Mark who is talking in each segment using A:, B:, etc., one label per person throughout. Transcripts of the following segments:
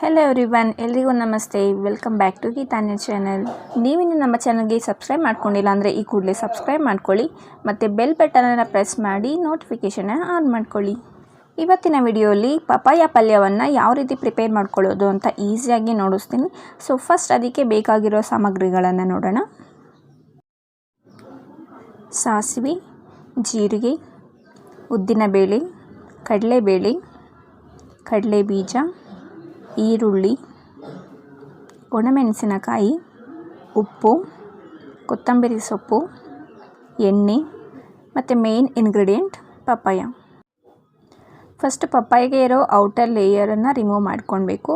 A: Hello every one ಎಲ್ರಿಗೂ ನಮಸ್ತೆ. Welcome back to Geetanya channel ನೀವಿನ್ನು ನಮ್ಮ ಚಾನಲ್ಗೆ ಸಬ್ಸ್ಕ್ರೈಬ್ ಮಾಡ್ಕೊಂಡಿಲ್ಲ ಅಂದರೆ ಈ ಕೂಡಲೇ ಸಬ್ಸ್ಕ್ರೈಬ್ ಮಾಡ್ಕೊಳ್ಳಿ. ಮತ್ತು ಬೆಲ್ ಬಟನನ್ನು ಪ್ರೆಸ್ ಮಾಡಿ ನೋಟಿಫಿಕೇಷನ್ನ ಆನ್ ಮಾಡ್ಕೊಳ್ಳಿ. ಇವತ್ತಿನ ವಿಡಿಯೋಲಿ ಪಪಾಯ ಪಲ್ಯವನ್ನು ಯಾವ ರೀತಿ ಪ್ರಿಪೇರ್ ಮಾಡ್ಕೊಳ್ಳೋದು ಅಂತ ಈಸಿಯಾಗಿ ನೋಡಿಸ್ತೀನಿ. ಸೊ ಫಸ್ಟ್ ಅದಕ್ಕೆ ಬೇಕಾಗಿರೋ ಸಾಮಗ್ರಿಗಳನ್ನು ನೋಡೋಣ. ಸಾಸಿವೆ, ಜೀರಿಗೆ, ಉದ್ದಿನಬೇಳೆ, ಕಡಲೆಬೇಳೆ ಕಡಲೆ ಬೀಜ ಈರುಳ್ಳಿ, ಒಣಮೆಣಸಿನಕಾಯಿ, ಉಪ್ಪು, ಕೊತ್ತಂಬರಿ ಸೊಪ್ಪು, ಎಣ್ಣೆ ಮತ್ತು ಮೇನ್ ಇಂಗ್ರೀಡಿಯೆಂಟ್ ಪಪ್ಪಾಯ. ಫಸ್ಟ್ ಪಪ್ಪಾಯಿಗೆ ಇರೋ ಔಟರ್ ಲೇಯರನ್ನು ರಿಮೂವ್ ಮಾಡ್ಕೊಳ್ಬೇಕು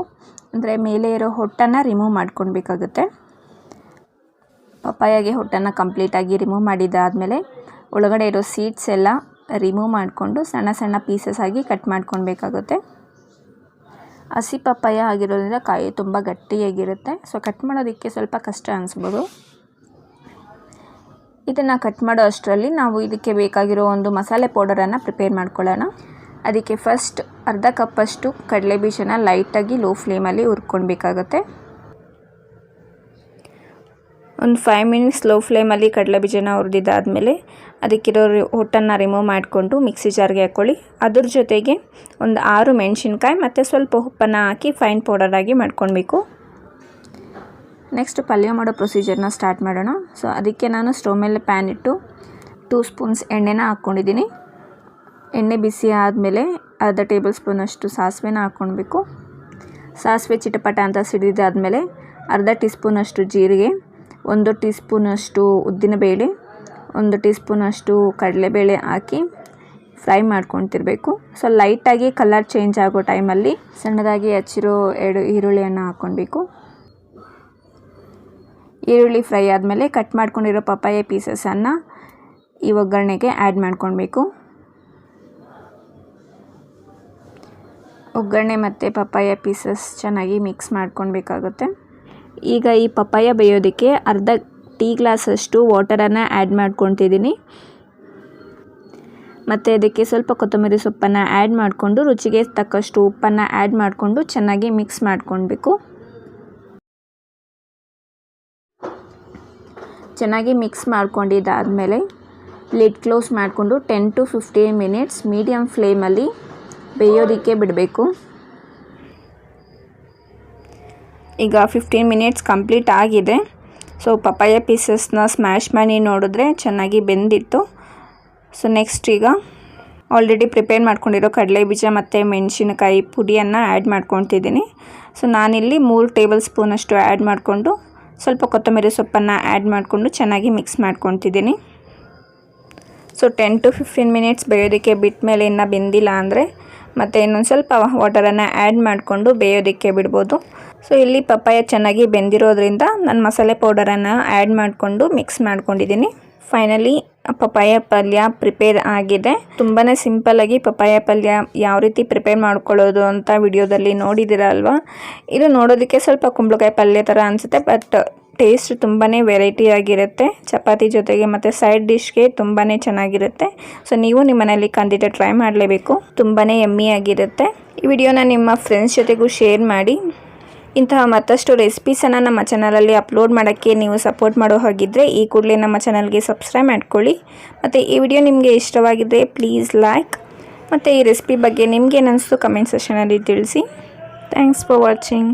A: ಅಂದರೆ ಮೇಲೆ ಇರೋ ಹೊಟ್ಟನ್ನು ರಿಮೂವ್ ಮಾಡ್ಕೊಳ್ಬೇಕಾಗುತ್ತೆ ಪಪ್ಪಾಯಗೆ ಹೊಟ್ಟನ್ನು ಕಂಪ್ಲೀಟಾಗಿ ರಿಮೂವ್ ಮಾಡಿದ್ದಾದಮೇಲೆ ಒಳಗಡೆ ಇರೋ ಸೀಡ್ಸ್ ಎಲ್ಲ ರಿಮೂವ್ ಮಾಡಿಕೊಂಡು ಸಣ್ಣ ಸಣ್ಣ ಪೀಸಸ್ ಆಗಿ ಕಟ್ ಮಾಡ್ಕೊಳ್ಬೇಕಾಗುತ್ತೆ ಹಸಿ ಪಪ್ಪಾಯ ಆಗಿರೋದ್ರಿಂದ ಕಾಯಿ ತುಂಬ ಗಟ್ಟಿಯಾಗಿರುತ್ತೆ. ಸೊ ಕಟ್ ಮಾಡೋದಕ್ಕೆ ಸ್ವಲ್ಪ ಕಷ್ಟ ಅನಿಸ್ಬೋದು. ಇದನ್ನು ಕಟ್ ಮಾಡೋ ಅಷ್ಟರಲ್ಲಿ ನಾವು ಇದಕ್ಕೆ ಬೇಕಾಗಿರೋ ಒಂದು ಮಸಾಲೆ ಪೌಡರನ್ನು ಪ್ರಿಪೇರ್ ಮಾಡ್ಕೊಳ್ಳೋಣ. ಅದಕ್ಕೆ ಫಸ್ಟ್ ಅರ್ಧ ಕಪ್ಪಷ್ಟು ಕಡಲೆ ಬೀಜನ ಲೈಟಾಗಿ ಲೋ ಫ್ಲೇಮಲ್ಲಿ ಹುರ್ಕೊಳ್ಬೇಕಾಗತ್ತೆ. ಒಂದು ಫೈವ್ ಮಿನಿಟ್ಸ್ ಲೋ ಫ್ಲೇಮಲ್ಲಿ ಕಡಲೆ ಬೀಜನ ಹುರಿದಿದ್ದಾದಮೇಲೆ ಅದಕ್ಕಿರೋ ಹೊಟ್ಟನ್ನು ರಿಮೂವ್ ಮಾಡಿಕೊಂಡು ಮಿಕ್ಸಿ ಜಾರ್ಗೆ ಹಾಕ್ಕೊಳ್ಳಿ ಅದ್ರ ಜೊತೆಗೆ ಒಂದು ಆರು ಮೆಣಸಿನ್ಕಾಯಿ ಮತ್ತು ಸ್ವಲ್ಪ ಉಪ್ಪನ್ನು ಹಾಕಿ ಫೈನ್ ಪೌಡರಾಗಿ ಮಾಡ್ಕೊಳ್ಬೇಕು ನೆಕ್ಸ್ಟ್ ಪಲ್ಯ ಮಾಡೋ ಪ್ರೊಸೀಜರ್ನ ಸ್ಟಾರ್ಟ್ ಮಾಡೋಣ. ಸೊ ಅದಕ್ಕೆ ನಾನು ಸ್ಟವ್ ಮೇಲೆ ಪ್ಯಾನ್ ಇಟ್ಟು ಟೂ ಸ್ಪೂನ್ಸ್ ಎಣ್ಣೆನ ಹಾಕ್ಕೊಂಡಿದ್ದೀನಿ. ಎಣ್ಣೆ ಬಿಸಿ ಆದಮೇಲೆ ಅರ್ಧ ಟೇಬಲ್ ಸ್ಪೂನಷ್ಟು ಸಾಸಿವೆನ ಹಾಕ್ಕೊಳ್ಬೇಕು ಸಾಸಿವೆ ಚಿಟಪಟ ಅಂತ ಸಿಡಿದಾದಮೇಲೆ ಅರ್ಧ ಟೀ ಸ್ಪೂನಷ್ಟು ಜೀರಿಗೆ. ಒಂದು ಟೀ ಸ್ಪೂನಷ್ಟು ಉದ್ದಿನಬೇಳೆ ಒಂದು ಟೀ ಸ್ಪೂನಷ್ಟು ಕಡಲೆಬೇಳೆ ಹಾಕಿ ಫ್ರೈ ಮಾಡ್ಕೊತಿರ್ಬೇಕು ಸೊ, ಲೈಟಾಗಿ ಕಲರ್ ಚೇಂಜ್ ಆಗೋ ಟೈಮಲ್ಲಿ ಸಣ್ಣದಾಗಿ ಹಚ್ಚಿರೋ ಎರಡು ಈರುಳ್ಳಿಯನ್ನು ಹಾಕ್ಕೊಳ್ಬೇಕು. ಈರುಳ್ಳಿ ಫ್ರೈ ಆದಮೇಲೆ ಕಟ್ ಮಾಡ್ಕೊಂಡಿರೋ ಪಪ್ಪಾಯ ಪೀಸಸನ್ನು ಈ ಒಗ್ಗರಣೆಗೆ ಆ್ಯಡ್ ಮಾಡ್ಕೊಳ್ಬೇಕು. ಒಗ್ಗರಣೆ ಮತ್ತು ಪಪ್ಪಾಯ ಪೀಸಸ್ ಚೆನ್ನಾಗಿ ಮಿಕ್ಸ್ ಮಾಡ್ಕೊಳ್ಬೇಕಾಗುತ್ತೆ. ಈಗ ಈ ಪಪ್ಪಾಯ ಬೇಯೋದಕ್ಕೆ ಅರ್ಧ ಟೀ ಗ್ಲಾಸಷ್ಟು ವಾಟರನ್ನು ಆ್ಯಡ್ ಮಾಡ್ಕೊತಿದ್ದೀನಿ. ಮತ್ತು ಅದಕ್ಕೆ ಸ್ವಲ್ಪ ಕೊತ್ತಂಬರಿ ಸೊಪ್ಪನ್ನು ಆ್ಯಡ್ ಮಾಡಿಕೊಂಡು ರುಚಿಗೆ ತಕ್ಕಷ್ಟು ಉಪ್ಪನ್ನು ಆ್ಯಡ್ ಮಾಡಿಕೊಂಡು ಚೆನ್ನಾಗಿ ಮಿಕ್ಸ್ ಮಾಡ್ಕೊಳ್ಬೇಕು. ಚೆನ್ನಾಗಿ ಮಿಕ್ಸ್ ಮಾಡ್ಕೊಂಡಿದ್ದಾದಮೇಲೆ ಲಿಡ್ ಕ್ಲೋಸ್ ಮಾಡಿಕೊಂಡು ten to fifteen minutes medium ಫ್ಲೇಮಲ್ಲಿ ಬೇಯೋದಕ್ಕೆ ಬಿಡಬೇಕು. ಈಗ ಫಿಫ್ಟೀನ್ ಮಿನಿಟ್ಸ್ ಕಂಪ್ಲೀಟ್ ಆಗಿದೆ. ಸೊ ಪಪಾಯ ಪೀಸಸ್ನ ಸ್ಮ್ಯಾಶ್ ಮಾಡಿ ನೋಡಿದ್ರೆ ಚೆನ್ನಾಗಿ ಬೆಂದಿತ್ತು. ಸೊ ನೆಕ್ಸ್ಟ್ ಈಗ ಆಲ್ರೆಡಿ ಪ್ರಿಪೇರ್ ಮಾಡ್ಕೊಂಡಿರೋ ಕಡಲೆ ಬೀಜ ಮತ್ತು ಮೆಣಸಿನಕಾಯಿ ಪುಡಿಯನ್ನು ಆ್ಯಡ್ ಮಾಡ್ಕೊತಿದ್ದೀನಿ ಸೊ ನಾನಿಲ್ಲಿ ಮೂರು ಟೇಬಲ್ ಸ್ಪೂನಷ್ಟು ಆ್ಯಡ್ ಮಾಡಿಕೊಂಡು ಸ್ವಲ್ಪ ಕೊತ್ತಂಬರಿ ಸೊಪ್ಪನ್ನು ಆ್ಯಡ್ ಮಾಡಿಕೊಂಡು ಚೆನ್ನಾಗಿ mix ಮಾಡ್ಕೊತಿದ್ದೀನಿ so ten to fifteen minutes ಬೇಯೋದಕ್ಕೆ ಬಿಟ್ಟ ಮೇಲೆ ಇನ್ನು ಬೆಂದಿಲ್ಲ ಅಂದರೆ ಮತ್ತು ಇನ್ನೊಂದು ಸ್ವಲ್ಪ ವಾಟರನ್ನು ಆ್ಯಡ್ ಮಾಡಿಕೊಂಡು ಬೇಯೋದಕ್ಕೆ ಬಿಡ್ಬೋದು. ಸೊ ಇಲ್ಲಿ ಪಪ್ಪಾಯ ಚೆನ್ನಾಗಿ ಬೆಂದಿರೋದ್ರಿಂದ ನಾನು ಮಸಾಲೆ ಪೌಡರನ್ನು ಆ್ಯಡ್ ಮಾಡಿಕೊಂಡು ಮಿಕ್ಸ್ ಮಾಡ್ಕೊಂಡಿದ್ದೀನಿ. ಫೈನಲಿ ಪಪ್ಪಾಯ ಪಲ್ಯ ಪ್ರಿಪೇರ್ ಆಗಿದೆ. ತುಂಬಾ ಸಿಂಪಲ್ಲಾಗಿ ಪಪ್ಪಾಯ ಪಲ್ಯ ಯಾವ ರೀತಿ ಪ್ರಿಪೇರ್ ಮಾಡ್ಕೊಳ್ಳೋದು ಅಂತ ವಿಡಿಯೋದಲ್ಲಿ ನೋಡಿದ್ದೀರ ಅಲ್ವಾ? ಇದು ನೋಡೋದಕ್ಕೆ ಸ್ವಲ್ಪ ಕುಂಬಳಕಾಯಿ ಪಲ್ಯ ಥರ ಅನಿಸುತ್ತೆ ಬಟ್ ಟೇಸ್ಟ್ ತುಂಬಾ ವೆರೈಟಿ ಆಗಿರುತ್ತೆ. ಚಪಾತಿ ಜೊತೆಗೆ ಮತ್ತು ಸೈಡ್ ಡಿಶ್ಗೆ ತುಂಬಾ ಚೆನ್ನಾಗಿರುತ್ತೆ. ಸೊ ನೀವು ನಿಮ್ಮ ಮನೇಲಿ ಖಂಡಿತ ಟ್ರೈ ಮಾಡಲೇಬೇಕು. ತುಂಬಾ ಎಮ್ಮಿಯಾಗಿರುತ್ತೆ ಈ ವಿಡಿಯೋನ ನಿಮ್ಮ ಫ್ರೆಂಡ್ಸ್ ಜೊತೆಗೂ ಶೇರ್ ಮಾಡಿ. ಇಂತಹ ಮತ್ತಷ್ಟು ರೆಸಿಪೀಸನ್ನು ನಮ್ಮ ಚಾನಲಲ್ಲಿ ಅಪ್ಲೋಡ್ ಮಾಡೋಕ್ಕೆ ನೀವು ಸಪೋರ್ಟ್ ಮಾಡೋ ಹಾಗಿದ್ದರೆ ಈ ಕೂಡಲೇ ನಮ್ಮ ಚಾನಲ್ಗೆ ಸಬ್ಸ್ಕ್ರೈಬ್ ಮಾಡ್ಕೊಳ್ಳಿ. ಮತ್ತು ಈ ವಿಡಿಯೋ ನಿಮಗೆ ಇಷ್ಟವಾಗಿದ್ದರೆ ಪ್ಲೀಸ್ ಲೈಕ್. ಮತ್ತು ಈ ರೆಸಿಪಿ ಬಗ್ಗೆ ನಿಮ್ಗೇನು ಅನಿಸ್ತು ಕಮೆಂಟ್ ಸೆಷನಲ್ಲಿ ತಿಳಿಸಿ. Thanks for watching.